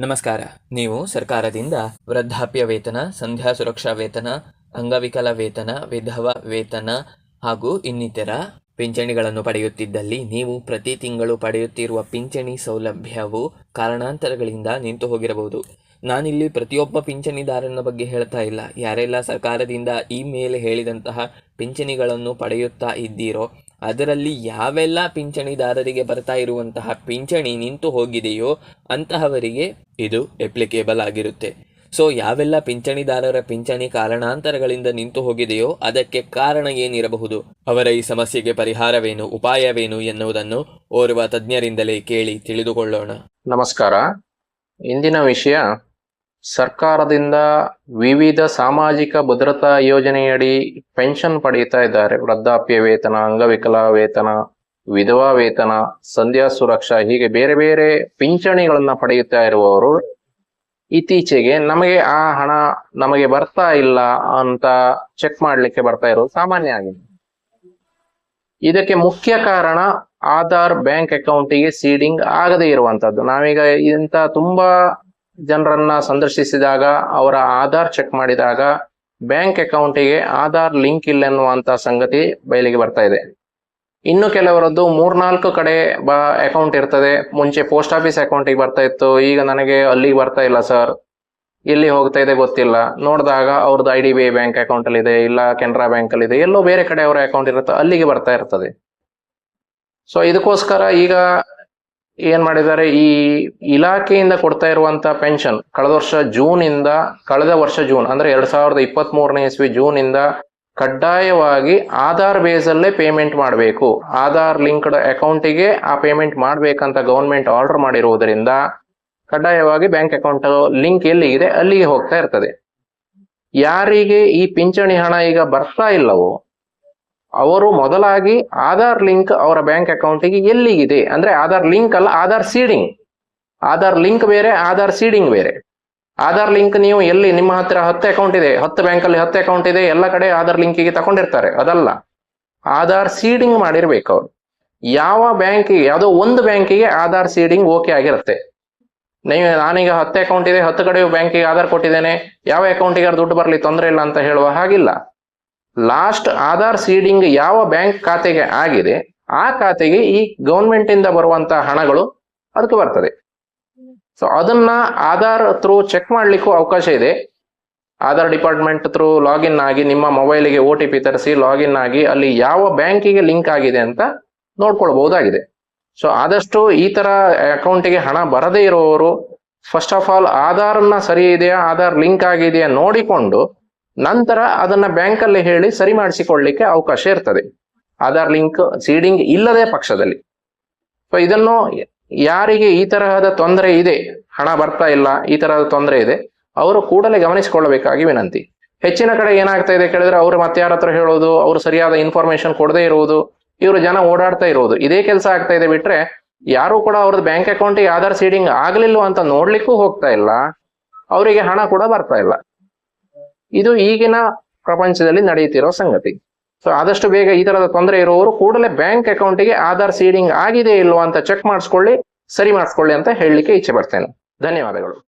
ನಮಸ್ಕಾರ. ನೀವು ಸರ್ಕಾರದಿಂದ ವೃದ್ಧಾಪ್ಯ ವೇತನ, ಸಂಧ್ಯಾ ಸುರಕ್ಷಾ ವೇತನ, ಅಂಗವಿಕಲ ವೇತನ, ವಿಧವಾ ವೇತನ ಹಾಗೂ ಇನ್ನಿತರ ಪಿಂಚಣಿಗಳನ್ನು ಪಡೆಯುತ್ತಿದ್ದಲ್ಲಿ ನೀವು ಪ್ರತಿ ತಿಂಗಳು ಪಡೆಯುತ್ತಿರುವ ಪಿಂಚಣಿ ಸೌಲಭ್ಯವು ಕಾರಣಾಂತರಗಳಿಂದ ನಿಂತು ಹೋಗಿರಬಹುದು. ನಾನಿಲ್ಲಿ ಪ್ರತಿಯೊಬ್ಬ ಪಿಂಚಣಿದಾರನ ಬಗ್ಗೆ ಹೇಳ್ತಾ ಇಲ್ಲ. ಯಾರೆಲ್ಲ ಸರ್ಕಾರದಿಂದ ಈ ಮೇಲೆ ಹೇಳಿದಂತಹ ಪಿಂಚಣಿಗಳನ್ನು ಪಡೆಯುತ್ತಾ ಇದ್ದೀರೋ ಅದರಲ್ಲಿ ಯಾವೆಲ್ಲ ಪಿಂಚಣಿದಾರರಿಗೆ ಬರ್ತಾ ಇರುವಂತಹ ಪಿಂಚಣಿ ನಿಂತು ಹೋಗಿದೆಯೋ ಅಂತಹವರಿಗೆ ಇದು ಎಪ್ಲಿಕೇಬಲ್ ಆಗಿರುತ್ತೆ. ಸೊ ಯಾವೆಲ್ಲ ಪಿಂಚಣಿದಾರರ ಪಿಂಚಣಿ ಕಾರಣಾಂತರಗಳಿಂದ ನಿಂತು ಹೋಗಿದೆಯೋ ಅದಕ್ಕೆ ಕಾರಣ ಏನಿರಬಹುದು? ಅವರ ಈ ಸಮಸ್ಯೆಗೆ ಪರಿಹಾರವೇನು, ಉಪಾಯವೇನು ಎನ್ನುವುದನ್ನು ಓರ್ವ ತಜ್ಞರಿಂದಲೇ ಕೇಳಿ ತಿಳಿದುಕೊಳ್ಳೋಣ. ನಮಸ್ಕಾರ. ಇಂದಿನ ವಿಷಯ ಸರ್ಕಾರದಿಂದ ವಿವಿಧ ಸಾಮಾಜಿಕ ಭದ್ರತಾ ಯೋಜನೆಯಡಿ ಪೆನ್ಷನ್ ಪಡೆಯುತ್ತಾ ಇದ್ದಾರೆ. ವೃದ್ಧಾಪ್ಯ ವೇತನ, ಅಂಗವಿಕಲ ವೇತನ, ವಿಧವಾ ವೇತನ, ಸಂಧ್ಯಾ ಸುರಕ್ಷಾ ಹೀಗೆ ಬೇರೆ ಬೇರೆ ಪಿಂಚಣಿಗಳನ್ನ ಪಡೆಯುತ್ತಾ ಇರುವವರು ಇತ್ತೀಚೆಗೆ ನಮಗೆ ಆ ಹಣ ನಮಗೆ ಬರ್ತಾ ಇಲ್ಲ ಅಂತ ಚೆಕ್ ಮಾಡ್ಲಿಕ್ಕೆ ಬರ್ತಾ ಇರೋದು ಸಾಮಾನ್ಯ ಆಗಿದೆ. ಇದಕ್ಕೆ ಮುಖ್ಯ ಕಾರಣ ಆಧಾರ್ ಬ್ಯಾಂಕ್ ಅಕೌಂಟಿಗೆ ಸೀಡಿಂಗ್ ಆಗದೇ ಇರುವಂತದ್ದು. ನಾವೀಗ ಇಂತ ತುಂಬಾ ಜನರನ್ನ ಸಂದರ್ಶಿಸಿದಾಗ, ಅವರ ಆಧಾರ್ ಚೆಕ್ ಮಾಡಿದಾಗ ಬ್ಯಾಂಕ್ ಅಕೌಂಟಿಗೆ ಆಧಾರ್ ಲಿಂಕ್ ಇಲ್ಲ ಎನ್ನುವಂತ ಸಂಗತಿ ಬಯಲಿಗೆ ಬರ್ತಾ ಇದೆ. ಇನ್ನು ಕೆಲವರದ್ದು ಮೂರ್ನಾಲ್ಕು ಕಡೆ ಬ ಅಕೌಂಟ್ ಇರ್ತದೆ. ಮುಂಚೆ ಪೋಸ್ಟ್ ಆಫೀಸ್ ಅಕೌಂಟಿಗೆ ಬರ್ತಾ ಇತ್ತು. ಈಗ ನನಗೆ ಅಲ್ಲಿಗೆ ಬರ್ತಾ ಇಲ್ಲ ಸರ್. ಎಲ್ಲಿ ಹೋಗ್ತಾ ಇದೆ ಗೊತ್ತಿಲ್ಲ. ನೋಡಿದಾಗ ಅವ್ರದ್ದು I D B I bank account ಅಲ್ಲಿ ಇದೆ ಇಲ್ಲ ಕೆನರಾ ಬ್ಯಾಂಕ್ ಅಲ್ಲಿ ಇದೆ ಎಲ್ಲೋ ಬೇರೆ ಕಡೆ ಅವರ ಅಕೌಂಟ್ ಇರುತ್ತೆ, ಅಲ್ಲಿಗೆ ಬರ್ತಾ ಇರ್ತದೆ. ಸೊ, ಇದಕ್ಕೋಸ್ಕರ ಈಗ ಏನ್ ಮಾಡಿದ್ದಾರೆ? ಈ ಇಲಾಖೆಯಿಂದ ಕೊಡ್ತಾ ಇರುವಂತ ಪೆನ್ಷನ್ ಕಳೆದ ವರ್ಷ ಜೂನ್ ಇಂದ ಕಳೆದ ವರ್ಷ ಜೂನ್, ಅಂದ್ರೆ ಎರಡ್ ಸಾವಿರದ ಇಪ್ಪತ್ತ್ ಮೂರನೇ ಇಸ್ವಿ ಜೂನ್ ಇಂದ ಕಡ್ಡಾಯವಾಗಿ ಆಧಾರ್ ಬೇಸ್ ಅಲ್ಲೇ ಪೇಮೆಂಟ್ ಮಾಡಬೇಕು. ಆಧಾರ್ ಲಿಂಕ್ಡ್ ಅಕೌಂಟಿಗೆ ಆ ಪೇಮೆಂಟ್ ಮಾಡ್ಬೇಕಂತ ಗವರ್ಮೆಂಟ್ ಆರ್ಡರ್ ಮಾಡಿರುವುದರಿಂದ ಕಡ್ಡಾಯವಾಗಿ ಬ್ಯಾಂಕ್ ಅಕೌಂಟ್ ಲಿಂಕ್ ಎಲ್ಲಿಗಿದೆ? ಅಲ್ಲಿಗೆ ಹೋಗ್ತಾ ಇರ್ತದೆ. ಯಾರಿಗೆ ಈ ಪಿಂಚಣಿ ಹಣ ಈಗ ಬರ್ತಾ ಇಲ್ಲವೋ ಅವರು ಮೊದಲಾಗಿ ಆಧಾರ್ ಲಿಂಕ್ ಅವರ ಬ್ಯಾಂಕ್ ಅಕೌಂಟಿಗೆ ಎಲ್ಲಿಗಿದೆ? ಅಂದ್ರೆ ಆಧಾರ್ ಲಿಂಕ್ ಅಲ್ಲ, ಆಧಾರ್ ಸೀಡಿಂಗ್. ಆಧಾರ್ ಲಿಂಕ್ ಬೇರೆ, ಆಧಾರ್ ಸೀಡಿಂಗ್ ಬೇರೆ. ಆಧಾರ್ ಲಿಂಕ್ ನೀವು ಎಲ್ಲಿ, ನಿಮ್ಮ ಹತ್ರ ಹತ್ತು ಅಕೌಂಟ್ ಇದೆ, ಹತ್ತು ಬ್ಯಾಂಕಲ್ಲಿ ಹತ್ತು ಅಕೌಂಟ್ ಇದೆ, ಎಲ್ಲ ಕಡೆ ಆಧಾರ್ ಲಿಂಕಿಗೆ ತಗೊಂಡಿರ್ತಾರೆ, ಅದಲ್ಲ. ಆಧಾರ್ ಸೀಡಿಂಗ್ ಮಾಡಿರ್ಬೇಕು ಅವರು. ಯಾವ ಬ್ಯಾಂಕಿಗೆ, ಯಾವುದೋ ಒಂದು ಬ್ಯಾಂಕಿಗೆ ಆಧಾರ್ ಸೀಡಿಂಗ್ ಓಕೆ ಆಗಿರುತ್ತೆ. ನೀವು, ನಾನೀಗ ಹತ್ತು ಅಕೌಂಟ್ ಇದೆ, ಹತ್ತು ಕಡೆ ಬ್ಯಾಂಕಿಗೆ ಆಧಾರ್ ಕೊಟ್ಟಿದ್ದೇನೆ, ಯಾವ ಅಕೌಂಟಿಗೆ ದುಡ್ಡು ಬರಲಿ, ತೊಂದರೆ ಇಲ್ಲ ಅಂತ ಹೇಳುವ ಹಾಗಿಲ್ಲ. ಲಾಸ್ಟ್ ಆಧಾರ್ ಸೀಡಿಂಗ್ ಯಾವ ಬ್ಯಾಂಕ್ ಖಾತೆಗೆ ಆಗಿದೆ, ಆ ಖಾತೆಗೆ ಈ ಗವರ್ಮೆಂಟ್ ಇಂದ ಬರುವಂತ ಹಣಗಳು ಅದಕ್ಕೆ ಬರ್ತದೆ. ಸೊ ಅದನ್ನ ಆಧಾರ್ ಥ್ರೂ ಚೆಕ್ ಮಾಡ್ಲಿಕ್ಕೂ ಅವಕಾಶ ಇದೆ. ಆಧಾರ್ ಡಿಪಾರ್ಟ್ಮೆಂಟ್ ಥ್ರೂ ಲಾಗಿನ್ ಆಗಿ, ನಿಮ್ಮ ಮೊಬೈಲಿಗೆ ಒ ಟಿ ಪಿ ತರಿಸಿ ಲಾಗಿನ್ ಆಗಿ, ಅಲ್ಲಿ ಯಾವ ಬ್ಯಾಂಕಿಗೆ ಲಿಂಕ್ ಆಗಿದೆ ಅಂತ ನೋಡ್ಕೊಳ್ಬಹುದಾಗಿದೆ. ಸೊ ಆದಷ್ಟು ಈ ತರ ಅಕೌಂಟಿಗೆ ಹಣ ಬರದೇ ಇರುವವರು ಫಸ್ಟ್ ಆಫ್ ಆಲ್ ಆಧಾರ್ನ ಸರಿ ಇದೆಯಾ, ಆಧಾರ್ ಲಿಂಕ್ ಆಗಿದೆಯಾ ನೋಡಿಕೊಂಡು ನಂತರ ಅದನ್ನ ಬ್ಯಾಂಕ್ ಅಲ್ಲಿ ಹೇಳಿ ಸರಿ ಮಾಡಿಸಿಕೊಳ್ಳಿಕ್ಕೆ ಅವಕಾಶ ಇರ್ತದೆ. ಆಧಾರ್ ಲಿಂಕ್ ಸೀಡಿಂಗ್ ಇಲ್ಲದೆ ಪಕ್ಷದಲ್ಲಿ. ಸೊ ಇದನ್ನು ಯಾರಿಗೆ ಈ ತರಹದ ತೊಂದರೆ ಇದೆ, ಹಣ ಬರ್ತಾ ಇಲ್ಲ, ಈ ತರಹದ ತೊಂದರೆ ಇದೆ, ಅವರು ಕೂಡಲೇ ಗಮನಿಸಿಕೊಳ್ಳಬೇಕಾಗಿ ವಿನಂತಿ. ಹೆಚ್ಚಿನ ಕಡೆ ಏನಾಗ್ತಾ ಇದೆ ಕೇಳಿದ್ರೆ ಅವರು ಮತ್ತೆ ಯಾರ ಹತ್ರ ಹೇಳೋದು, ಅವರು ಸರಿಯಾದ ಇನ್ಫಾರ್ಮೇಶನ್ ಕೊಡದೇ ಇರುವುದು, ಇವರು ಜನ ಓಡಾಡ್ತಾ ಇರುವುದು. ಇದೇ ಕೆಲಸ ಆಗ್ತಾ ಇದೆ ಬಿಟ್ರೆ ಯಾರು ಕೂಡ ಅವ್ರದ್ದು ಬ್ಯಾಂಕ್ ಅಕೌಂಟಿಗೆ ಆಧಾರ್ ಸೀಡಿಂಗ್ ಆಗ್ಲಿಲ್ಲ ಅಂತ ನೋಡ್ಲಿಕ್ಕೂ ಹೋಗ್ತಾ ಇಲ್ಲ. ಅವರಿಗೆ ಹಣ ಕೂಡ ಬರ್ತಾ ಇಲ್ಲ. ಇದು ಈಗಿನ ಪ್ರಪಂಚದಲ್ಲಿ ನಡೆಯುತ್ತಿರೋ ಸಂಗತಿ. ಸೊ ಆದಷ್ಟು ಬೇಗ ಈ ತರದ ತೊಂದರೆ ಇರುವವರು ಕೂಡಲೇ ಬ್ಯಾಂಕ್ ಅಕೌಂಟಿಗೆ ಆಧಾರ್ ಸೀಡಿಂಗ್ ಆಗಿದೆ ಇಲ್ವಾ ಅಂತ ಚೆಕ್ ಮಾಡಿಸ್ಕೊಳ್ಳಿ, ಸರಿ ಮಾಡಿಸ್ಕೊಳ್ಳಿ ಅಂತ ಹೇಳಲಿಕ್ಕೆ ಇಚ್ಛೆ ಪಡ್ತೇನೆ. ಧನ್ಯವಾದಗಳು.